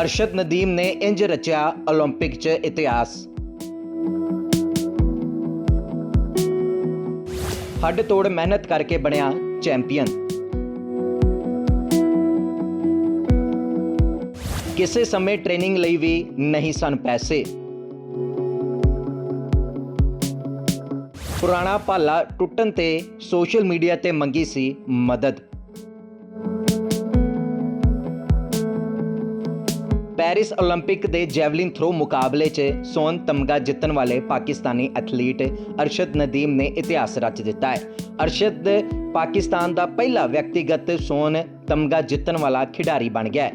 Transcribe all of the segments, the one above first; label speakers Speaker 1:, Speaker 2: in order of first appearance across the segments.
Speaker 1: ਅਰਸ਼ਦ ਨਦੀਮ ਨੇ ਇੰਜ ਰਚਿਆ 올림픽 'ਚ ਇਤਿਹਾਸ ਹੱਡ ਤੋੜ ਮਿਹਨਤ ਕਰਕੇ ਬਣਿਆ ਚੈਂਪੀਅਨ ਕਿਸੇ ਸਮੇਂ ਟ੍ਰੇਨਿੰਗ ਲਈ ਵੀ ਨਹੀਂ ਸਨ ਪੈਸੇ ਪੁਰਾਣਾ ਭਾਲਾ ਟੁੱਟਣ ਤੇ ਸੋਸ਼ਲ ਮੀਡੀਆ ਤੇ ਮੰਗੀ ਸੀ ਮਦਦ ਪੈਰਿਸ 올림픽 ਦੇ ਜੈਵਲਿਨ ਥਰੋ ਮੁਕਾਬਲੇ 'ਚ ਸੋਨ ਤਮਗਾ ਜਿੱਤਣ ਵਾਲੇ ਪਾਕਿਸਤਾਨੀ ਐਥਲੀਟ ਅਰਸ਼ਦ ਨਦੀਮ ਨੇ ਇਤਿਹਾਸ ਰਚ ਦਿੱਤਾ ਹੈ ਅਰਸ਼ਦ ਪਾਕਿਸਤਾਨ ਦਾ ਪਹਿਲਾ ਵਿਅਕਤੀਗਤ ਸੋਨ ਤਮਗਾ ਜਿੱਤਣ ਵਾਲਾ ਖਿਡਾਰੀ ਬਣ ਗਿਆ ਹੈ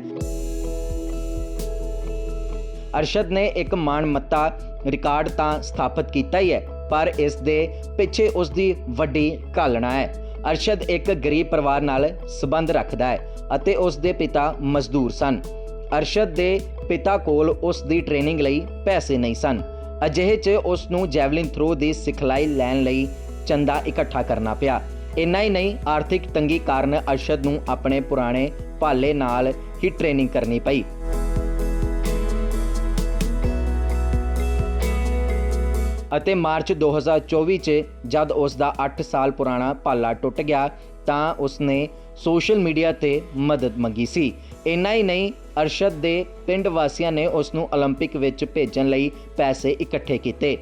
Speaker 1: ਅਰਸ਼ਦ ਨੇ ਇੱਕ ਮਾਣਮੱਤਾ ਰਿਕਾਰਡ ਤਾਂ ਸਥਾਪਿਤ ਕੀਤਾ ਹੀ ਹੈ ਪਰ ਇਸ ਦੇ ਪਿੱਛੇ ਉਸ ਦੀ ਵੱਡੀ ਘਾਲਣਾ ਹੈ ਅਰਸ਼ਦ ਇੱਕ ਗਰੀਬ ਪਰਿਵਾਰ ਨਾਲ ਸੰਬੰਧ ਰੱਖਦਾ ਹੈ ਅਤੇ ਉਸ ਦੇ ਪਿਤਾ ਮਜ਼ਦੂਰ ਸਨ ਅਰਸ਼ਦ ਦੇ ਪਿਤਾ ਕੋਲ ਉਸ ਦੀ ਟ੍ਰੇਨਿੰਗ ਲਈ ਪੈਸੇ ਨਹੀਂ ਸਨ। ਅਜਿਹੇ 'ਚ ਉਸ ਨੂੰ ਜੈਵਲਿਨ ਥਰੋ ਦੀ ਸਿਖਲਾਈ ਲੈਣ ਲਈ ਚੰਦਾ ਇਕੱਠਾ ਕਰਨਾ ਪਿਆ। ਇੰਨਾ ਹੀ ਨਹੀਂ, ਆਰਥਿਕ ਤੰਗੀ ਕਾਰਨ ਅਰਸ਼ਦ ਨੂੰ ਆਪਣੇ ਪੁਰਾਣੇ ਭਾਲੇ ਨਾਲ ਹੀ ਟ੍ਰੇਨਿੰਗ ਕਰਨੀ ਪਈ। ਅਤੇ ਮਾਰਚ 2024 ਚ ਜਦ ਉਸ ਦਾ 8 ਸਾਲ ਪੁਰਾਣਾ ਭਾਲਾ ਟੁੱਟ ਗਿਆ ਤਾਂ ਉਸਨੇ ਸੋਸ਼ਲ ਮੀਡੀਆ ਤੇ ਮਦਦ ਮੰਗੀ ਸੀ ਇੰਨਾ ਹੀ ਨਹੀਂ ਅਰਸ਼ਦ ਦੇ ਪਿੰਡ ਵਾਸੀਆਂ ਨੇ ਉਸ ਨੂੰ 올림픽 ਵਿੱਚ ਭੇਜਣ ਲਈ ਪੈਸੇ ਇਕੱਠੇ ਕੀਤੇ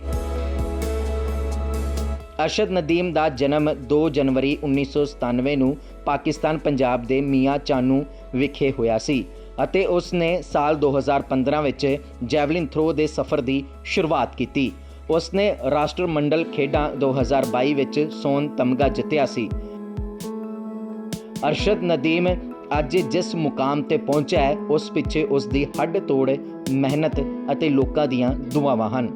Speaker 1: ਅਰਸ਼ਦ ਨਦੀਮ ਦਾ ਜਨਮ 2 ਜਨਵਰੀ 1997 ਨੂੰ ਪਾਕਿਸਤਾਨ ਪੰਜਾਬ ਦੇ ਮੀਆਂ ਚਾਨੂ ਵਿਖੇ ਹੋਇਆ ਸੀ ਅਤੇ ਉਸ ਨੇ ਸਾਲ 2015 ਵਿੱਚ ਜੈਵਲਿਨ ਥਰੋ ਦੇ ਸਫ਼ਰ ਦੀ ਸ਼ੁਰੂਆਤ ਕੀਤੀ ਉਸ ਨੇ ਰਾਸ਼ਟਰਮੰਡਲ ਖੇਡਾਂ 2022 ਵਿੱਚ ਸੋਨ ਤਮਗਾ ਜਿੱਤਿਆ ਸੀ ਅਰਸ਼ਦ ਨਦੀਮ ਅੱਜ ਜਿਸ ਮੁਕਾਮ ਤੇ ਪਹੁੰਚਿਆ ਹੈ, ਉਸ ਪਿੱਛੇ ਉਸ ਦੀ ਹੱਡ ਤੋੜ ਮਿਹਨਤ ਅਤੇ ਲੋਕਾਂ ਦੀਆਂ ਦੁਆਵਾਂ ਹਨ।